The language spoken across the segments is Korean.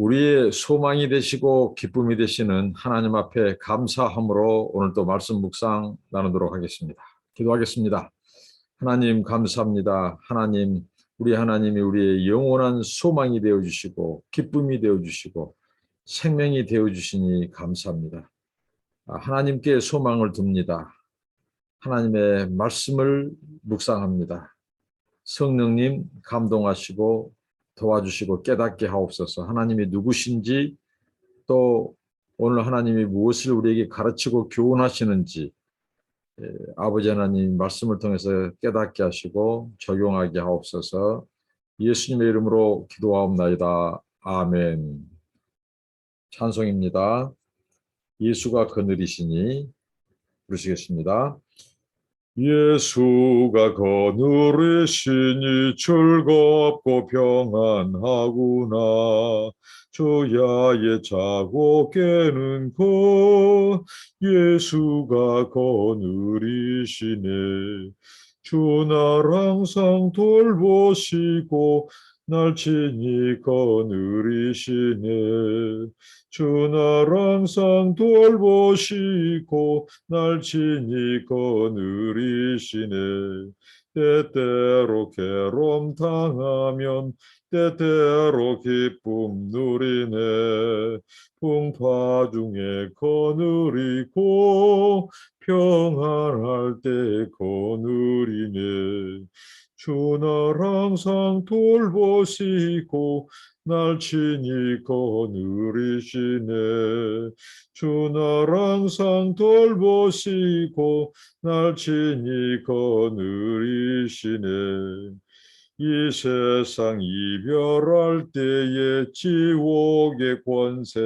우리의 소망이 되시고 기쁨이 되시는 하나님 앞에 감사함으로 오늘 또 말씀 묵상 나누도록 하겠습니다. 기도하겠습니다. 하나님 감사합니다. 하나님 우리 하나님이 우리의 영원한 소망이 되어 주시고 기쁨이 되어 주시고 생명이 되어 주시니 감사합니다. 아, 하나님께 소망을 둡니다. 하나님의 말씀을 묵상합니다. 성령님 감동하시고 도와주시고 깨닫게 하옵소서. 하나님이 누구신지 또 오늘 하나님이 무엇을 우리에게 가르치고 교훈하시는지 예, 아버지 하나님 말씀을 통해서 깨닫게 하시고 적용하게 하옵소서. 예수님의 이름으로 기도하옵나이다. 아멘. 찬송입니다. 예수가 그늘이시니 부르시겠습니다. 예수가 거느리시니 즐겁고 평안하구나. 주야의 자고 깨는 것 예수가 거느리시네. 주날 항상 돌보시고 날 친히 거느리시네. 주날 항상 돌보시고 날 친히 거느리시네. 때때로 괴로움 당하면 때때로 기쁨 누리네. 풍파 중에 거느리고 평안할 때 거느리네 주날 항상 돌보시고 날 친히 거느리시네. 주날 항상 돌보시고 날 친히 거느리시네. 이 세상 이별할 때에 지옥의 권세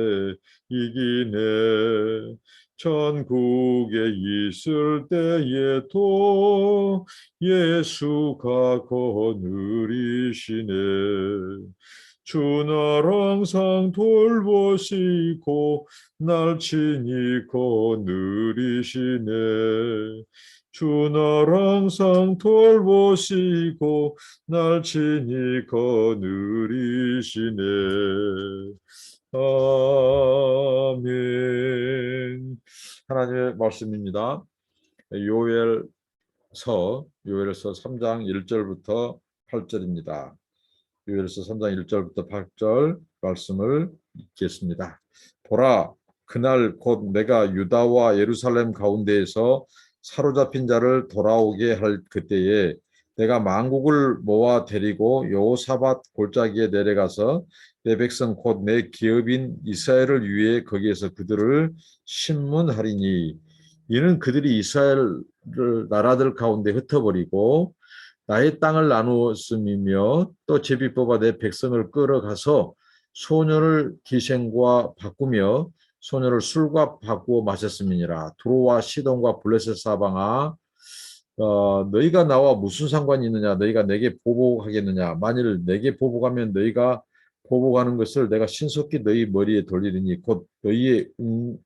이기네 천국에 있을 때에도 예수가 거느리시네. 주날 항상 돌보시고 날 친히 거느리시네. 주날 항상 돌보시고 날 친히 거느리시네 아멘 하나님의 말씀입니다. 요엘서 요엘서 3장 1절부터 8절입니다. 요엘서 3장 1절부터 8절 말씀을 읽겠습니다. 보라 그날 곧 내가 유다와 예루살렘 가운데에서 사로잡힌 자를 돌아오게 할 그때에 내가 만국을 모아 데리고 여호사밧 골짜기에 내려가서 내 백성 곧 내 기업인 이스라엘을 위해 거기에서 그들을 신문하리니 이는 그들이 이스라엘 나라들 가운데 흩어버리고 나의 땅을 나누었음이며 또 제비 뽑아 내 백성을 끌어가서 소녀를 기생과 바꾸며 소녀를 술과 바꾸어 마셨음이니라. 두로와 시돈과 블레셋 사방아 어, 너희가 나와 무슨 상관이 있느냐? 너희가 내게 보복하겠느냐? 만일 내게 보복하면 너희가 보복하는 것을 내가 신속히 너희 머리에 돌리리니 곧 너희의 응,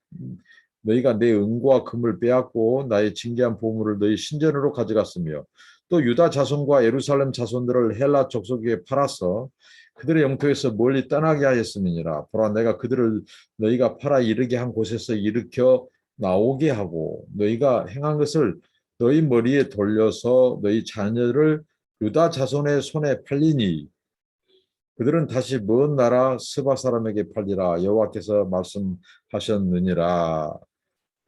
너희가 내 은과 금을 빼앗고 나의 징계한 보물을 너희 신전으로 가져갔으며 또 유다 자손과 예루살렘 자손들을 헬라 족속에 팔아서 그들의 영토에서 멀리 떠나게 하였음이니라. 보라 내가 그들을 너희가 팔아 이르게 한 곳에서 일으켜 나오게 하고 너희가 행한 것을 너희 머리에 돌려서 너희 자녀를 유다 자손의 손에 팔리니 그들은 다시 먼 나라 스바 사람에게 팔리라 여호와께서 말씀하셨느니라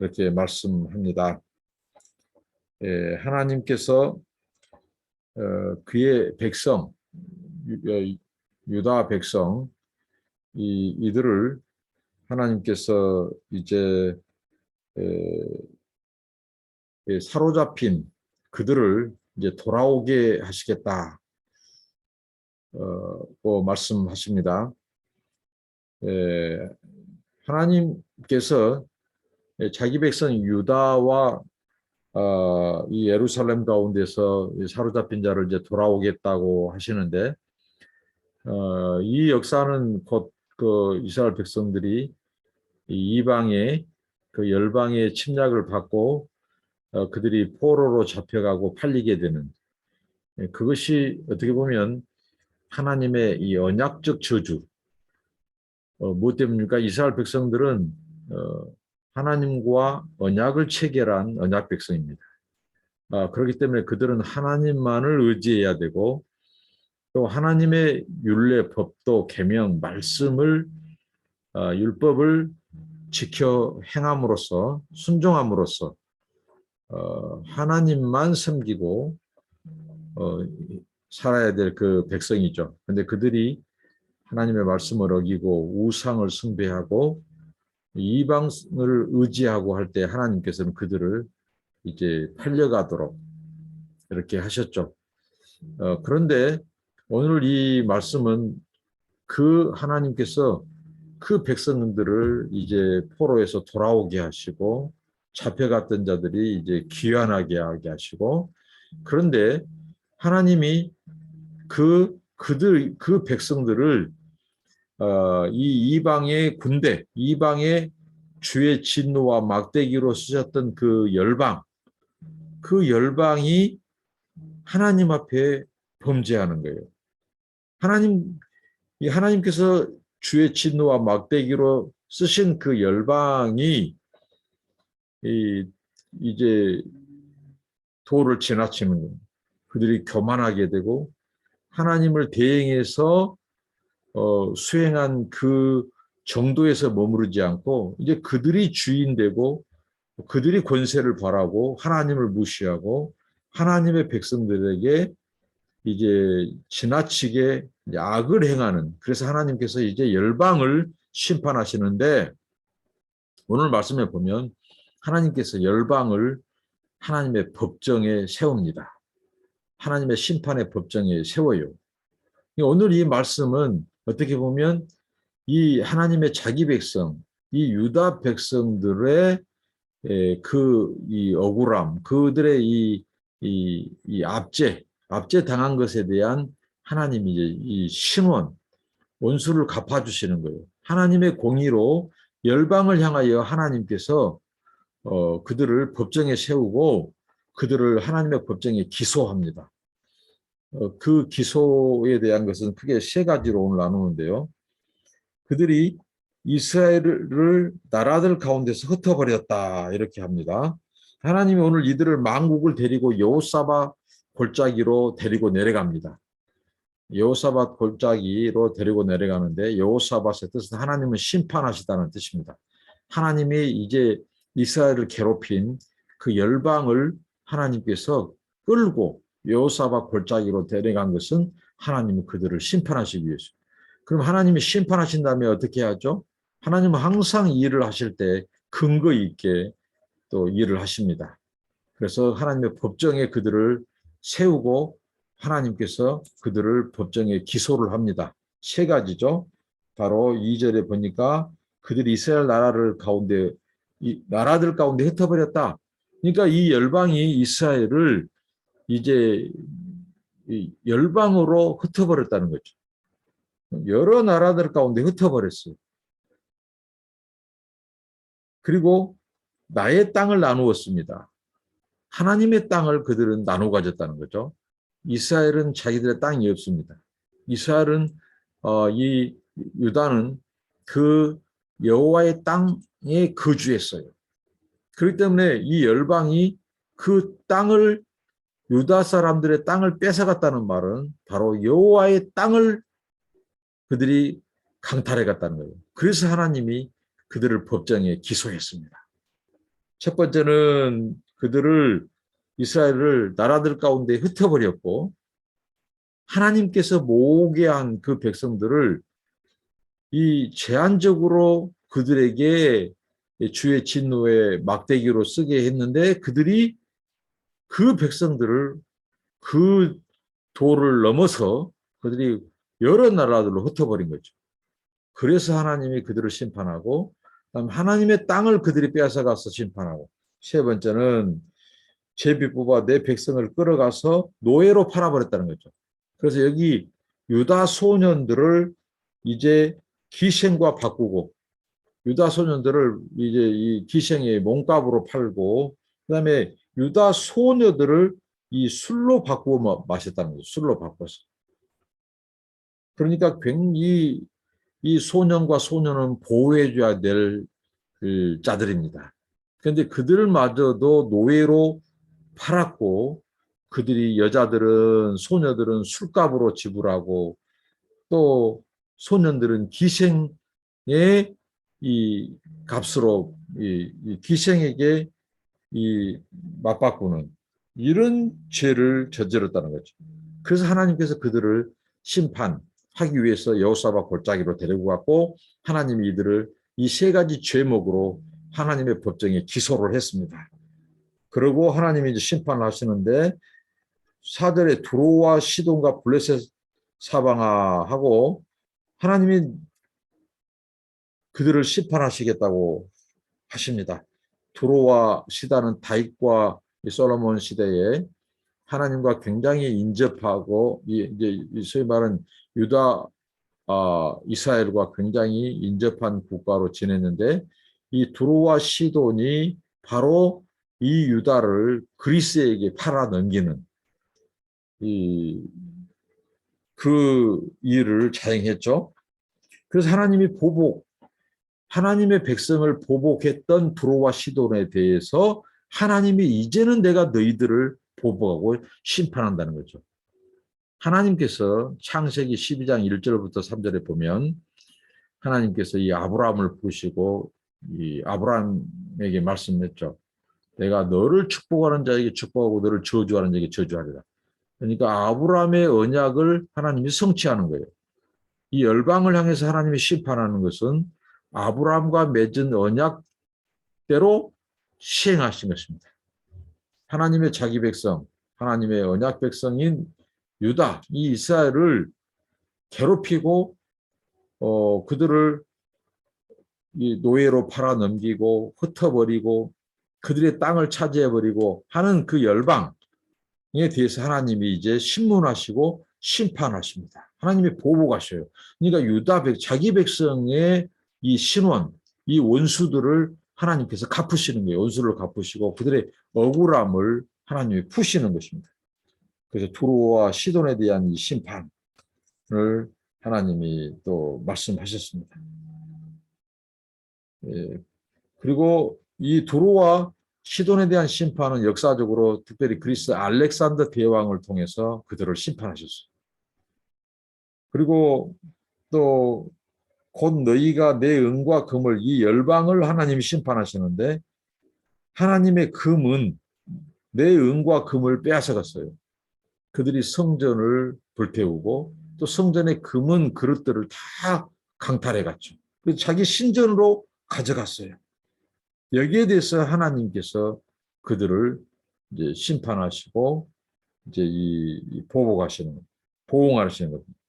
이렇게 말씀합니다. 예, 하나님께서 어, 그의 백성 유- 유다 백성 이 이들을 하나님께서 이제 에, 에, 사로잡힌 그들을 이제 돌아오게 하시겠다. 어, 고 말씀하십니다. 에, 하나님께서 자기 백성 유다와 어, 이 예루살렘 가운데서 이 사로잡힌 자를 이제 돌아오겠다고 하시는데 어, 이 역사는 곧 그 이스라엘 백성들이 이 이방의 그 열방의 침략을 받고 어, 그들이 포로로 잡혀가고 팔리게 되는 예, 그것이 어떻게 보면 하나님의 이 언약적 저주 어, 뭐 때문입니까? 이스라엘 백성들은 어, 하나님과 언약을 체결한 언약 백성입니다. 아, 그렇기 때문에 그들은 하나님만을 의지해야 되고 또 하나님의 율례, 법도, 계명, 말씀을 아, 율법을 지켜 행함으로써 순종함으로써 어, 하나님만 섬기고 어, 살아야 될 그 백성이죠. 근데 그들이 하나님의 말씀을 어기고 우상을 숭배하고 이방을 의지하고 할 때 하나님께서는 그들을 이제 팔려가도록 이렇게 하셨죠. 어, 그런데 오늘 이 말씀은 그 하나님께서 그 백성들을 이제 포로에서 돌아오게 하시고 잡혀갔던 자들이 이제 귀환하게 하게 하시고 그런데 하나님이 그 그들 그 백성들을 어, 이 이방의 군대, 이방의 주의 진노와 막대기로 쓰셨던 그 열방, 그 열방이 하나님 앞에 범죄하는 거예요. 하나님, 이 하나님께서 주의 진노와 막대기로 쓰신 그 열방이 이, 이제 도를 지나치는 거예요. 그들이 교만하게 되고 하나님을 대행해서 어, 수행한 그 정도에서 머무르지 않고 이제 그들이 주인 되고 그들이 권세를 바라고 하나님을 무시하고 하나님의 백성들에게 이제 지나치게 악을 행하는 그래서 하나님께서 이제 열방을 심판하시는데 오늘 말씀에 보면 하나님께서 열방을 하나님의 법정에 세웁니다. 하나님의 심판의 법정에 세워요. 오늘 이 말씀은 어떻게 보면 이 하나님의 자기 백성, 이 유다 백성들의 그 이 억울함, 그들의 이, 이, 이 압제, 압제 당한 것에 대한 하나님 이제 이 신원, 원수를 갚아주시는 거예요. 하나님의 공의로 열방을 향하여 하나님께서 어, 그들을 법정에 세우고 그들을 하나님의 법정에 기소합니다. 어, 그 기소에 대한 것은 크게 세 가지로 오늘 나누는데요. 그들이 이스라엘을 나라들 가운데서 흩어버렸다 이렇게 합니다. 하나님이 오늘 이들을 망국을 데리고 여호사바 골짜기로 데리고 내려갑니다. 여호사밧 골짜기로 데리고 내려가는데 여호사밧의 뜻은 하나님은 심판하시다는 뜻입니다. 하나님이 이제 이스라엘을 괴롭힌 그 열방을 하나님께서 끌고 여호사밧 골짜기로 데려간 것은 하나님이 그들을 심판하시기 위해서. 그럼 하나님이 심판하신 다음에 어떻게 하죠? 하나님은 항상 일을 하실 때 근거 있게 또 일을 하십니다. 그래서 하나님의 법정에 그들을 세우고 하나님께서 그들을 법정에 기소를 합니다. 세 가지죠. 바로 2절에 보니까 그들이 이스라엘 나라를 가운데 이 나라들 가운데 흩어버렸다. 그러니까 이 열방이 이스라엘을 이제 열방으로 흩어버렸다는 거죠. 여러 나라들 가운데 흩어버렸어요. 그리고 나의 땅을 나누었습니다. 하나님의 땅을 그들은 나눠 가졌다는 거죠. 이스라엘은 자기들의 땅이 없습니다. 이스라엘은 어, 이 유다는 그 여호와의 땅에 거주했어요. 그렇기 때문에 이 열방이 그 땅을 유다 사람들의 땅을 뺏어갔다는 말은 바로 여호와의 땅을 그들이 강탈해 갔다는 거예요. 그래서 하나님이 그들을 법정에 기소했습니다. 첫 번째는 그들을 이스라엘을 나라들 가운데 흩어버렸고 하나님께서 모으게 한 그 백성들을 이 제한적으로 그들에게 주의 진노의 막대기로 쓰게 했는데 그들이 그 백성들을 그 도를 넘어서 그들이 여러 나라들로 흩어버린 거죠. 그래서 하나님이 그들을 심판하고 하나님의 땅을 그들이 빼앗아가서 심판하고 세 번째는 제비 뽑아 내 백성을 끌어가서 노예로 팔아버렸다는 거죠. 그래서 여기 유다 소년들을 이제 기생과 바꾸고 유다 소년들을 이제 이 기생의 몸값으로 팔고 그다음에 유다 소녀들을 이 술로 바꾸고 마셨다는 거죠. 술로 바꿔서. 그러니까 굉장히 이 소년과 소년은 보호해줘야 될 그, 자들입니다. 그런데 그들마저도 노예로 팔았고 그들이 여자들은 소녀들은 술값으로 지불하고 또 소년들은 기생의 이 값으로 이, 이 기생에게 이 맞바꾸는 이런 죄를 저질렀다는 거죠. 그래서 하나님께서 그들을 심판하기 위해서 여호사바 골짜기로 데리고 갔고 하나님이 이들을 이 세 가지 죄목으로 하나님의 법정에 기소를 했습니다. 그리고 하나님이 이제 심판을 하시는데 사들의 두로와 시돈과 블레셋 사방아 하고 하나님이 그들을 심판하시겠다고 하십니다. 두로와 시다는 다윗과 이 솔로몬 시대에 하나님과 굉장히 인접하고 이- 이제 이 소위 말하는 유다 아, 이스라엘과 굉장히 인접한 국가로 지냈는데 이 두로와 시돈이 바로 이 유다를 그리스에게 팔아 넘기는 이 그 일을 자행했죠. 그래서 하나님이 보복, 하나님의 백성을 보복했던 두로와 시돈에 대해서 하나님이 이제는 내가 너희들을 보복하고 심판한다는 거죠. 하나님께서 창세기 12장 1절부터 3절에 보면 하나님께서 이 아브라함을 부르시고 이 아브라함에게 말씀했죠. 내가 너를 축복하는 자에게 축복하고 너를 저주하는 자에게 저주하리라. 그러니까 아브라함의 언약을 하나님이 성취하는 거예요. 이 열방을 향해서 하나님이 심판하는 것은 아브라함과 맺은 언약대로 시행하신 것입니다. 하나님의 자기 백성, 하나님의 언약 백성인 유다, 이 이스라엘을 괴롭히고 어, 그들을 이 노예로 팔아 넘기고 흩어버리고 그들의 땅을 차지해버리고 하는 그 열방에 대해서 하나님이 이제 신문하시고 심판하십니다. 하나님이 보복하셔요. 그러니까 유다 백, 자기 백성의 이 신원, 이 원수들을 하나님께서 갚으시는 거예요. 원수를 갚으시고 그들의 억울함을 하나님이 푸시는 것입니다. 그래서 두로와 시돈에 대한 이 심판을 하나님이 또 말씀하셨습니다. 예, 그리고 이 두로와 시돈에 대한 심판은 역사적으로 특별히 그리스 알렉산더 대왕을 통해서 그들을 심판하셨어요. 그리고 또 곧 너희가 내 은과 금을 이 열방을 하나님이 심판하시는데 하나님의 금은 내 은과 금을 빼앗아갔어요. 그들이 성전을 불태우고 또 성전의 금은 그릇들을 다 강탈해 갔죠. 자기 신전으로 가져갔어요. 여기에 대해서 하나님께서 그들을 이제 심판하시고 이제 이, 이 보복하시는 것, 보응하시는 겁니다.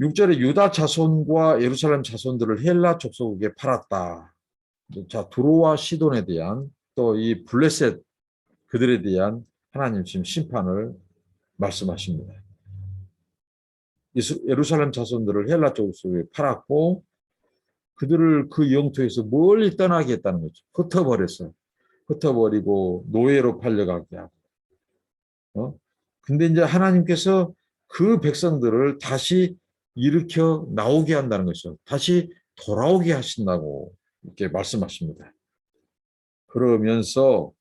6절에 유다 자손과 예루살렘 자손들을 헬라 족속에게 팔았다. 자, 두로와 시돈에 대한 또 이 블레셋 그들에 대한 하나님 지금 심판을 말씀하십니다. 예루살렘 자손들을 헬라 족속에 팔았고 그들을 그 영토에서 멀리 떠나게 했다는 거죠. 흩어버렸어요. 흩어버리고 노예로 팔려가게 하고. 어? 근데 이제 하나님께서 그 백성들을 다시 일으켜 나오게 한다는 것이죠. 다시 돌아오게 하신다고 이렇게 말씀하십니다. 그러면서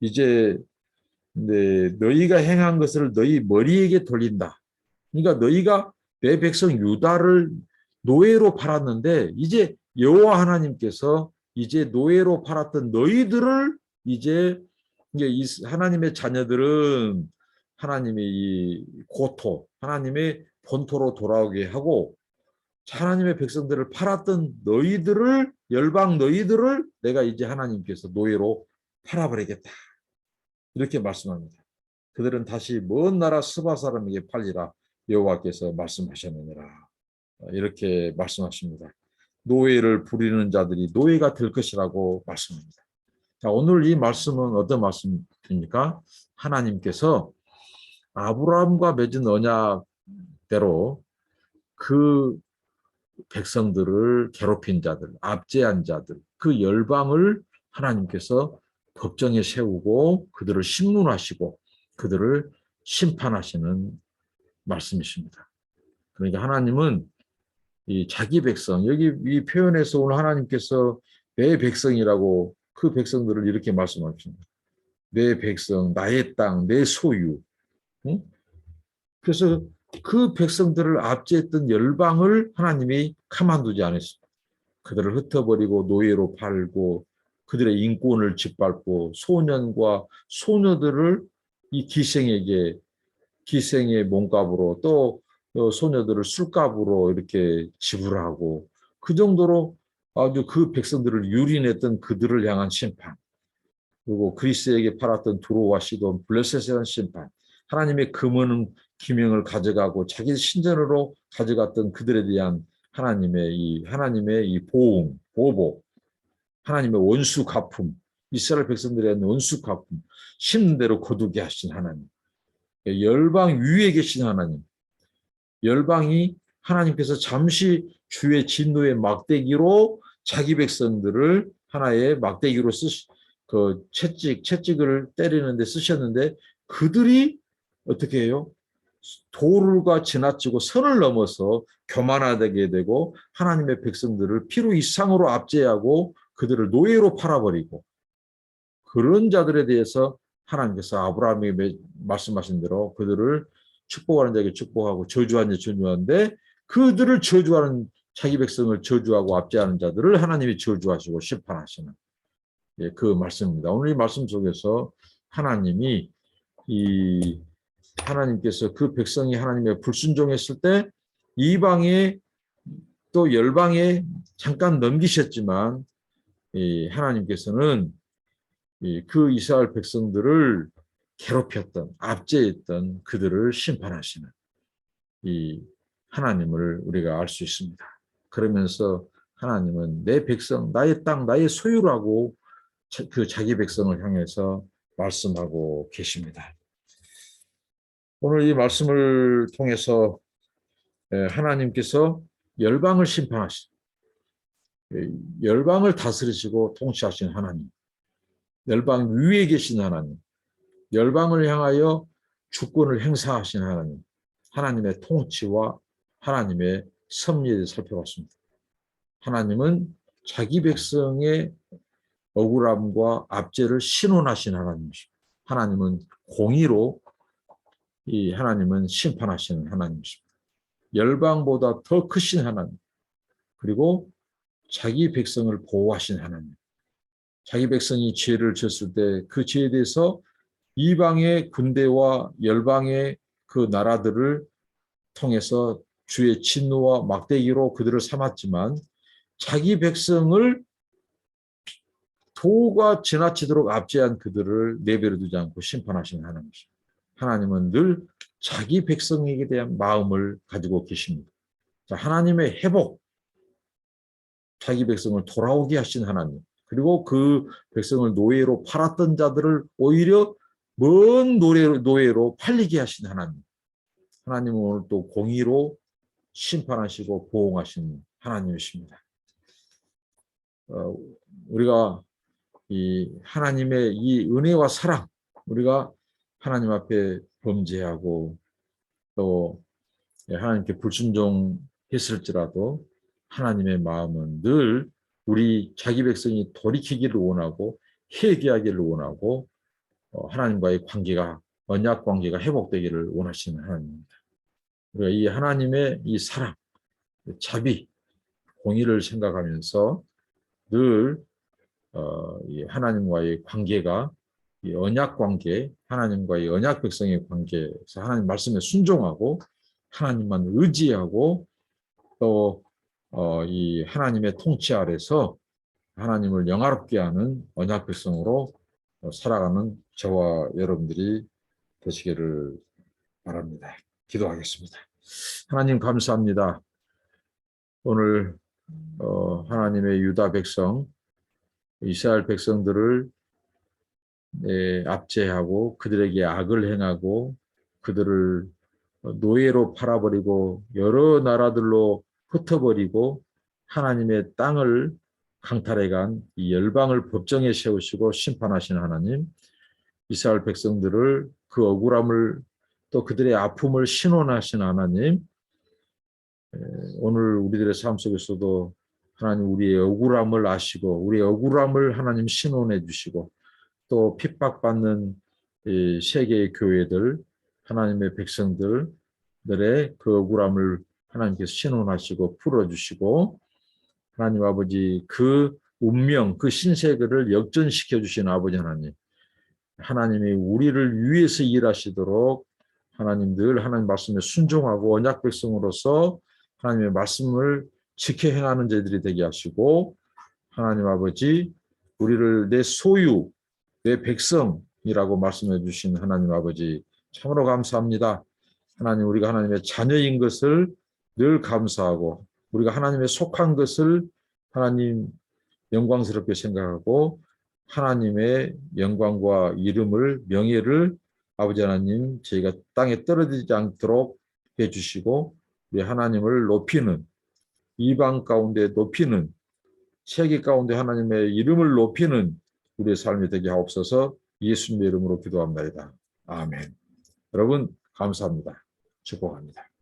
이제 네, 너희가 행한 것을 너희 머리에게 돌린다. 그러니까 너희가 내 백성 유다를 노예로 팔았는데 이제 여호와 하나님께서 이제 노예로 팔았던 너희들을 이제 하나님의 자녀들은 하나님의 이 고토, 하나님의 본토로 돌아오게 하고 하나님의 백성들을 팔았던 너희들을 열방 너희들을 내가 이제 하나님께서 노예로 팔아버리겠다. 이렇게 말씀합니다. 그들은 다시 먼 나라 스바 사람에게 팔리라 여호와께서 말씀하셨느니라. 이렇게 말씀하십니다. 노예를 부리는 자들이 노예가 될 것이라고 말씀합니다. 자, 오늘 이 말씀은 어떤 말씀입니까? 하나님께서 아브라함과 맺은 언약 대로 그 백성들을 괴롭힌 자들, 압제한 자들, 그 열방을 하나님께서 법정에 세우고 그들을 신문하시고 그들을 심판하시는 말씀이십니다. 그러니까 하나님은 이 자기 백성 여기 이 표현에서 오늘 하나님께서 내 백성이라고 그 백성들을 이렇게 말씀하십니다. 내 백성, 나의 땅, 내 소유. 응? 그래서 그 백성들을 압제했던 열방을 하나님이 가만두지 않았습니다. 그들을 흩어버리고 노예로 팔고 그들의 인권을 짓밟고 소년과 소녀들을 이 기생에게 기생의 몸값으로 또 어, 소녀들을 술값으로 이렇게 지불하고 그 정도로 아주 그 백성들을 유린했던 그들을 향한 심판 그리고 그리스에게 팔았던 두로와 시돈 블레셋에 대한 심판 하나님의 금은 기명을 가져가고 자기 신전으로 가져갔던 그들에 대한 하나님의 이 하나님의 이 보응 보복 하나님의 원수 갚음 이스라엘 백성들에 대한 원수 갚음 심는 대로 거두게 하신 하나님 열방 위에 계신 하나님 열방이 하나님께서 잠시 주의 진노의 막대기로 자기 백성들을 하나의 막대기로 쓰시 그 채찍 채찍을 때리는데 쓰셨는데 그들이 어떻게 해요? 도를과 지나치고 선을 넘어서 교만하게 되고 하나님의 백성들을 피로 이상으로 압제하고 그들을 노예로 팔아버리고 그런 자들에 대해서 하나님께서 아브라함이 말씀하신 대로 그들을 축복하는 자에게 축복하고 저주하는 자 저주하는데 그들을 저주하는 자기 백성을 저주하고 압제하는 자들을 하나님이 저주하시고 심판하시는 예, 그 말씀입니다. 오늘 이 말씀 속에서 하나님이 이 하나님께서 그 백성이 하나님의 불순종했을 때 이방에 또 열방에 잠깐 넘기셨지만 이 하나님께서는 이그 이스라엘 백성들을 괴롭혔던 압제했던 그들을 심판하시는 이 하나님을 우리가 알 수 있습니다. 그러면서 하나님은 내 백성, 나의 땅, 나의 소유라고 그 자기 백성을 향해서 말씀하고 계십니다. 오늘 이 말씀을 통해서 하나님께서 열방을 심판하신 열방을 다스리시고 통치하신 하나님, 열방 위에 계신 하나님, 열방을 향하여 주권을 행사하신 하나님, 하나님의 통치와 하나님의 섭리에 살펴봤습니다. 하나님은 자기 백성의 억울함과 압제를 신원하신 하나님이십니다. 하나님은 공의로 이 하나님은 심판하시는 하나님이십니다. 열방보다 더 크신 하나님, 그리고 자기 백성을 보호하신 하나님. 자기 백성이 죄를 졌을 때 그 죄에 대해서 이방의 군대와 열방의 그 나라들을 통해서 주의 진노와 막대기로 그들을 삼았지만 자기 백성을 도가 지나치도록 압제한 그들을 내버려 두지 않고 심판하시는 하나님이십니다. 하나님은 늘 자기 백성에게 대한 마음을 가지고 계십니다. 자, 하나님의 회복, 자기 백성을 돌아오게 하신 하나님, 그리고 그 백성을 노예로 팔았던 자들을 오히려 먼 노예로, 팔리게 하신 하나님. 하나님은 오늘 또 공의로 심판하시고 보호하시는 하나님이십니다. 어, 우리가 이 하나님의 이 은혜와 사랑, 우리가 하나님 앞에 범죄하고 또 하나님께 불순종했을지라도 하나님의 마음은 늘 우리 자기 백성이 돌이키기를 원하고 회개하기를 원하고 어, 하나님과의 관계가 언약 관계가 회복되기를 원하시는 하나님입니다. 우리가 이 하나님의 이 사랑, 자비, 공의를 생각하면서 늘 어, 하나님과의 관계가 이 언약 관계, 하나님과의 언약 백성의 관계에서 하나님 말씀에 순종하고 하나님만 의지하고 또 어, 이 하나님의 통치 아래서 하나님을 영화롭게 하는 언약 백성으로 어, 살아가는 저와 여러분들이 되시기를 바랍니다. 기도하겠습니다. 하나님 감사합니다. 오늘 어, 하나님의 유다 백성, 이스라엘 백성들을 예, 압제하고 그들에게 악을 행하고 그들을 노예로 팔아버리고 여러 나라들로 흩어버리고 하나님의 땅을 강탈해 간 이 열방을 법정에 세우시고 심판하신 하나님, 이스라엘 백성들을 그 억울함을 또 그들의 아픔을 신원하신 하나님, 에, 오늘 우리들의 삶 속에서도 하나님 우리의 억울함을 아시고 우리의 억울함을 하나님 신원해 주시고 또 핍박받는 이 세계의 교회들 하나님의 백성들의 그 억울함을 하나님께서 신원하시고 풀어주시고 하나님 아버지 그 운명 그 신세계를 역전시켜 주신 아버지 하나님 하나님이 우리를 위해서 일하시도록 하나님 늘 하나님 말씀에 순종하고 언약 백성으로서 하나님의 말씀을 지켜 행하는 자들이 되게 하시고 하나님 아버지 우리를 내 소유 내 백성이라고 말씀해 주신 하나님 아버지 참으로 감사합니다. 하나님 우리가 하나님의 자녀인 것을 늘 감사하고 우리가 하나님의 속한 것을 하나님 영광스럽게 생각하고 하나님의 영광과 이름을 명예를 아버지 하나님 저희가 땅에 떨어지지 않도록 해주시고 우리 하나님을 높이는 이방 가운데 높이는 세계 가운데 하나님의 이름을 높이는 우리의 삶이 되게 하옵소서 예수님의 이름으로 기도합니다. 아멘. 여러분 감사합니다. 축복합니다.